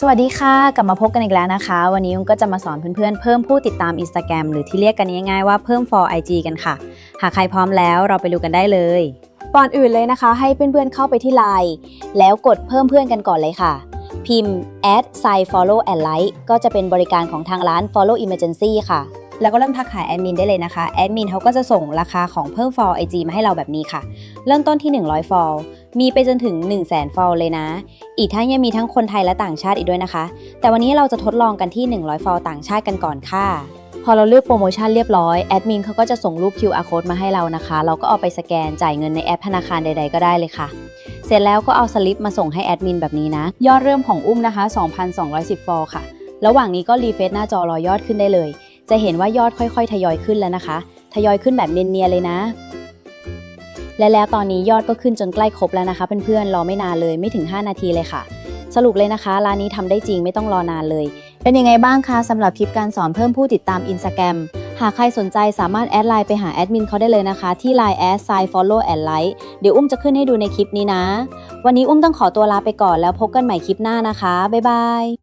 สวัสดีค่ะ กลับมาพบกันอีกแล้วนะคะ วันนี้ยุ้งก็จะมาสอนเพื่อนๆ เพิ่มผู้ติดตาม Instagram หรือที่เรียกกันง่ายๆว่าเพิ่ม for IG กันค่ะ หากใครพร้อมแล้วเราไปดูกันได้เลย ก่อนอื่นเลยนะคะ ให้เพื่อนๆเข้าไปที่ Line แล้วกดเพิ่มเพื่อนกันก่อนเลยค่ะ พิมพ์ add sign follow and like ก็จะเป็นบริการของทางร้าน follow emergency ค่ะ แล้วก็เริ่มทักหาแอดมินได้เลยนะคะ แอดมินเขาก็จะส่งราคาของเพิ่ม for IG มาให้เราแบบนี้ค่ะ เริ่มต้นที่ 100 for มีไปจนถึง 1 0 0 0 0แสน for เลยนะ อีกทั้งยังมีทั้งคนไทยและต่างชาติอีกด้วยนะคะ แต่วันนี้เราจะทดลองกันที่ 100 ฟอลต่างชาติกันก่อนค่ะพอเราเลือกโปรโมชั่นเรียบร้อยแอดมินเขาก็จะส่งรูป QR code มาให้เรานะคะ เราก็เอาไปสแกนจ่ายเงินในแอปธนาคารใด ๆ ก็ได้เลยค่ะ เสร็จแล้วก็เอาสลิปมาส่งให้แอดมินแบบนี้นะ ยอดเริ่มของอุ้มนะคะ 2,210 ฟอลค่ะ ระหว่างนี้ก็รีเฟซหน้าจอรอยอดขึ้นได้เลย จะเห็นว่ายอดค่อยๆ ทยอยขึ้นแล้วนะคะ ทยอยขึ้นแบบเนียนๆเลยนะ และแล้วตอนนี้ยอดก็ขึ้นจนใกล้ครบแล้วนะคะ เพื่อนๆ รอไม่นานเลยไม่ถึง 5 นาทีเลยค่ะ สรุปเลยนะคะ ร้านนี้ทำได้จริงไม่ต้องรอนานเลย เป็นยังไงบ้างคะสำหรับคลิปการสอนเพิ่มผู้ติดตาม Instagram หากใครสนใจสามารถแอดไลน์ไปหาแอดมินเขาได้เลยนะคะ ที่ Line แอด sign follow and like เดี๋ยวอุ้มจะขึ้นให้ดูในคลิปนี้นะ วันนี้อุ้มต้องขอตัวลาไปก่อนแล้วพบกันใหม่คลิปหน้านะคะ บ๊ายบาย